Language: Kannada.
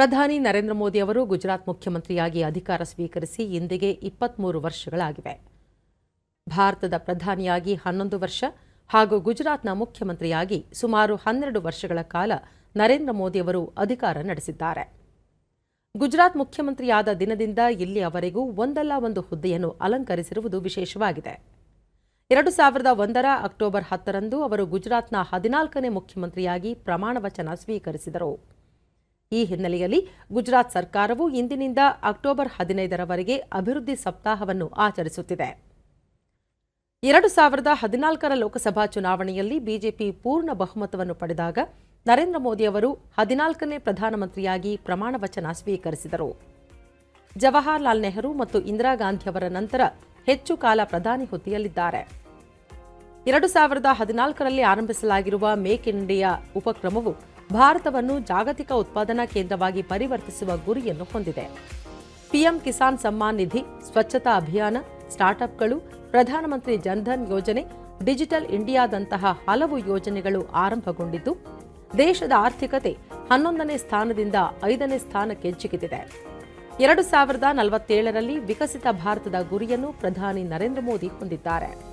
ಪ್ರಧಾನಿ ನರೇಂದ್ರ ಮೋದಿ ಅವರು ಗುಜರಾತ್ ಮುಖ್ಯಮಂತ್ರಿಯಾಗಿ ಅಧಿಕಾರ ಸ್ವೀಕರಿಸಿ ಇಂದಿಗೆ ಇಪ್ಪತ್ಮೂರು ವರ್ಷಗಳಾಗಿವೆ. ಭಾರತದ ಪ್ರಧಾನಿಯಾಗಿ ಹನ್ನೊಂದು ವರ್ಷ ಹಾಗೂ ಗುಜರಾತ್ನ ಮುಖ್ಯಮಂತ್ರಿಯಾಗಿ ಸುಮಾರು ಹನ್ನೆರಡು ವರ್ಷಗಳ ಕಾಲ ನರೇಂದ್ರ ಮೋದಿ ಅವರು ಅಧಿಕಾರ ನಡೆಸಿದ್ದಾರೆ. ಗುಜರಾತ್ ಮುಖ್ಯಮಂತ್ರಿಯಾದ ದಿನದಿಂದ ಇಲ್ಲಿಯವರೆಗೂ ಒಂದಲ್ಲ ಒಂದು ಹುದ್ದೆಯನ್ನು ಅಲಂಕರಿಸಿರುವುದು ವಿಶೇಷವಾಗಿದೆ. ಎರಡು ಸಾವಿರದ ಒಂದರ ಅಕ್ಟೋಬರ್ ಹತ್ತರಂದು ಅವರು ಗುಜರಾತ್ನ ಹದಿನಾಲ್ಕನೇ ಮುಖ್ಯಮಂತ್ರಿಯಾಗಿ ಪ್ರಮಾಣ ವಚನ ಸ್ವೀಕರಿಸಿದರು. ಈ ಹಿನ್ನೆಲೆಯಲ್ಲಿ ಗುಜರಾತ್ ಸರ್ಕಾರವು ಇಂದಿನಿಂದ ಅಕ್ಟೋಬರ್ ಹದಿನೈದರವರೆಗೆ ಅಭಿವೃದ್ಧಿ ಸಪ್ತಾಹವನ್ನು ಆಚರಿಸುತ್ತಿದೆ. ಎರಡು ಸಾವಿರದ ಹದಿನಾಲ್ಕರ ಲೋಕಸಭಾ ಚುನಾವಣೆಯಲ್ಲಿ ಬಿಜೆಪಿ ಪೂರ್ಣ ಬಹುಮತವನ್ನು ಪಡೆದಾಗ ನರೇಂದ್ರ ಮೋದಿ ಅವರು ಹದಿನಾಲ್ಕನೇ ಪ್ರಧಾನಮಂತ್ರಿಯಾಗಿ ಪ್ರಮಾಣ ವಚನ ಸ್ವೀಕರಿಸಿದರು. ಜವಾಹರ್ಲಾಲ್ ನೆಹರು ಮತ್ತು ಇಂದಿರಾ ಗಾಂಧಿಯವರ ನಂತರ ಹೆಚ್ಚು ಕಾಲ ಪ್ರಧಾನಿ ಹುದ್ದೆಯಲ್ಲಿದ್ದಾರೆ. ಎರಡು ಸಾವಿರದ ಹದಿನಾಲ್ಕರಲ್ಲಿ ಆರಂಭಿಸಲಾಗಿರುವ ಮೇಕ್ ಇನ್ ಇಂಡಿಯಾ ಉಪಕ್ರಮವು ಭಾರತವನ್ನು ಜಾಗತಿಕ ಉತ್ಪಾದನಾ ಕೇಂದ್ರವಾಗಿ ಪರಿವರ್ತಿಸುವ ಗುರಿಯನ್ನು ಹೊಂದಿದೆ. ಪಿಎಂ ಕಿಸಾನ್ ಸಮ್ಮಾನ್ ನಿಧಿ, ಸ್ವಚ್ಛತಾ ಅಭಿಯಾನ, ಸ್ಟಾರ್ಟ್ಅಪ್ಗಳು, ಪ್ರಧಾನಮಂತ್ರಿ ಜನ್ಧನ್ ಯೋಜನೆ, ಡಿಜಿಟಲ್ ಇಂಡಿಯಾದಂತಹ ಹಲವು ಯೋಜನೆಗಳು ಆರಂಭಗೊಂಡಿದ್ದು, ದೇಶದ ಆರ್ಥಿಕತೆ ಹನ್ನೊಂದನೇ ಸ್ಥಾನದಿಂದ ಐದನೇ ಸ್ಥಾನಕ್ಕೆ ಜಿಗಿದಿದೆ. ಎರಡು ಸಾವಿರದ ನಲವತ್ತೇಳರಲ್ಲಿ ವಿಕಸಿತ ಭಾರತದ ಗುರಿಯನ್ನು ಪ್ರಧಾನಿ ನರೇಂದ್ರ ಮೋದಿ ಹೊಂದಿದ್ದಾರೆ.